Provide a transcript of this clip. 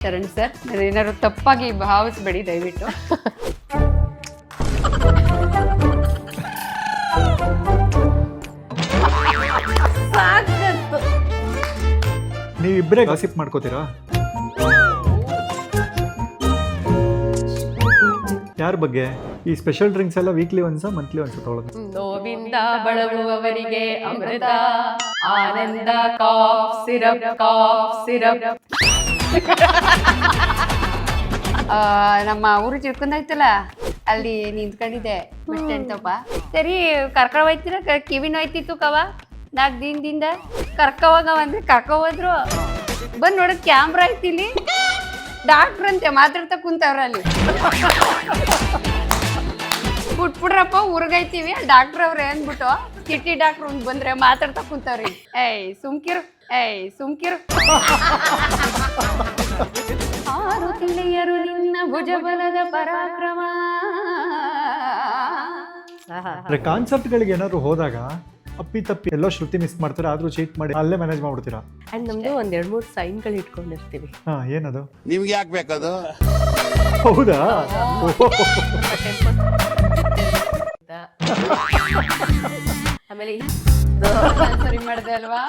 Sharan sir ನಾನು ಏನಾದ್ರು ತಪ್ಪಾಗಿ ಭಾವಿಸ್ಬೇಡಿ ದಯವಿಟ್ಟು. ನೀವಿಬ್ಬರೇ ಗಾಸಿಪ್ ಮಾಡ್ಕೋತೀರಾ? ಯಾರ ಬಗ್ಗೆ? ಈ ಸ್ಪೆಷಲ್ ಡ್ರಿಂಕ್ಸ್ ಎಲ್ಲ ವೀಕ್ಲಿ ಒಂದ್ಸ ಮಂತ್ಲಿ ಒಂದ್ಸ ತೊಗೊಳೋದು ನೋವಿಂದ ಬಳಲುವವರಿಗೆ ಅಮೃತ ಆನಂದ ಕಾಫ್ ಸಿರಪ್ ಕಾಫ್ ಸಿರಪ್ ನಮ್ಮ ಊರು ಚಿರ್ಕೊಂಡಾಯ್ತಲ್ಲ ಅಲ್ಲಿ ನಿಂತ್ಕೊಂಡಿದ್ದೆ, ಬಸ್ ಸರಿ ಕರ್ಕೊಂಡ್ ಹೋಯ್ತಿರ? ಕ- ಕಿವಿ ಕವ? ನಾಲ್ಕು ದಿನದಿಂದ ಕರ್ಕೋವಾಗ ಅಂದ್ರೆ ಕರ್ಕೊ ಹೋದ್ರು. ಬಂದ್ ನೋಡ ಕ್ಯಾಮ್ರಾ ಇಲ್ಲಿ. ಡಾಕ್ಟ್ರ್ ಅಂತೆ, ಮಾತಾಡ್ತಾ ಕುಂತವ್ರ ಅಲ್ಲಿ. ಬಿಟ್ಬಿಡ್ರಪ್ಪ ಊರ್ಗೈತೀವಿ ಡಾಕ್ಟರ್ ಅವ್ರೆ ಅಂದ್ಬಿಟ್ಟು. ಕಿಟ್ಟಿ ಡಾಕ್ಟರ್ ಒಂದು ಬಂದ್ರೆ ಮಾತಾಡ್ತಾ ಕುಂತವ್ರಿ. ಏಯ್ ಸುಮ್ಕಿರು. ಏಯ್ ಸುಮ್ಕಿರು. ಆರು ತಿಳಿಯರು ನಿನ್ನ ಭುಜಬಲದ ಪರಾಕ್ರಮ. ಅಂದ್ರೆ ಕಾನ್ಸರ್ಟ್ಗಳಿಗೆ ಏನಾದ್ರು ಹೋದಾಗ ಅಪ್ಪಿ ತಪ್ಪಿ ಎಲ್ಲೋ ಶ್ರುತಿ ಮಿಸ್ ಮಾಡ್ತಾರೆ ಆದ್ರೂ ಚೀಟ್ ಮಾಡಿ ಅಲ್ಲೇ ಮ್ಯಾನೇಜ್ ಮಾಡ್ಬಿಡ್ತೀರಾ? ಅಂಡ್ ನಮ್ದು ಒಂದ್ ಎರಡ್ ಮೂರ್ ಸೈನ್ಗಳು ಇಟ್ಕೊಂಡಿರ್ತೀವಿ. ಹಾ ಏನದು? ನಿಮ್ಗೆ ಯಾಕೆ ಬೇಕದು? ಹೌದಾ? ಆಮೇಲೆ ಸರಿ ಮಾಡ್ದೆ ಅಲ್ವಾ?